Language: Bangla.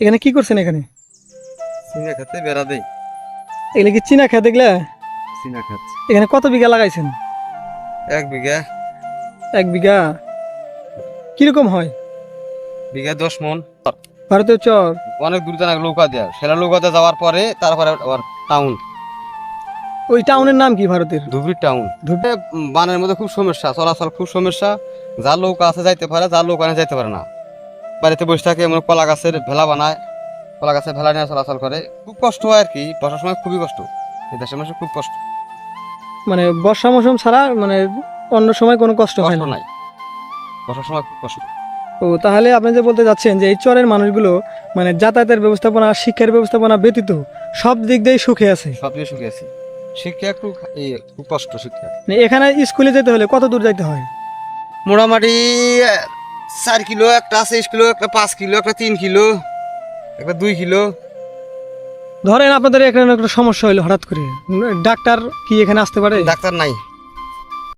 এখানে কি করছেন এখানে? চিনা খেতে বেড়া দেই। এগুলো কি চীনা খেত এগুলা? চিনা খাচ্ছে এখানে কত বিঘা লাগাইছেন? এক বিঘা। এক বিঘা? কীরকম হয়? বিঘা দশ মন। ভারতীয় চর। অনেক দূর জানা নৌকা দেওয়া সেটা নৌকা দিয়ে যাওয়ার পরে তারপরে আবার টাউন ওই টাউনের নাম কি ভারতের? ধুবড়ি টাউন ধুবড়ি? বানের মধ্যে খুব সমস্যা চলাচল খুব সমস্যা। যার নৌকা আছে যাইতে পারে যার নেই যাইতে পারে না। বাড়িতে বসে থাকে এমন কলা গাছের ভেলা বানায় কলা গাছের ভেলা নিয়ে চলাচল করে। খুব কষ্ট হয় আর কি বর্ষার সময় খুবই কষ্ট। এই দেশের মানুষের খুব কষ্ট। মানে বর্ষা মৌসুম ছাড়া মানে অন্য সময় কোনো কষ্ট হয় না? নাই। বর্ষার সময় খুব কষ্ট। ও তাহলে আপনি যে বলতে যাচ্ছেন যে এই চরের মানুষগুলো মানে যাতায়াতের ব্যবস্থাপনা শিক্ষার ব্যবস্থাপনা ব্যতীত সব দিক দিয়েই সুখে আছে। সব দিয়ে সুখে আছি। শিক্ষা একটু খুব কষ্ট শিক্ষা। মানে এখানে স্কুলে যেতে হলে কত দূর যাইতে হয়? মোটামুটি চার কিলো একটা আছে কিলো একটা পাঁচ কিলো একটা তিন কিলো একটা দুই কিলো। ধরেন আপনাদের এখানে একটা সমস্যা হলো হঠাৎ করে। ডাক্তার কি এখানে আসতে পারে? ডাক্তার নাই।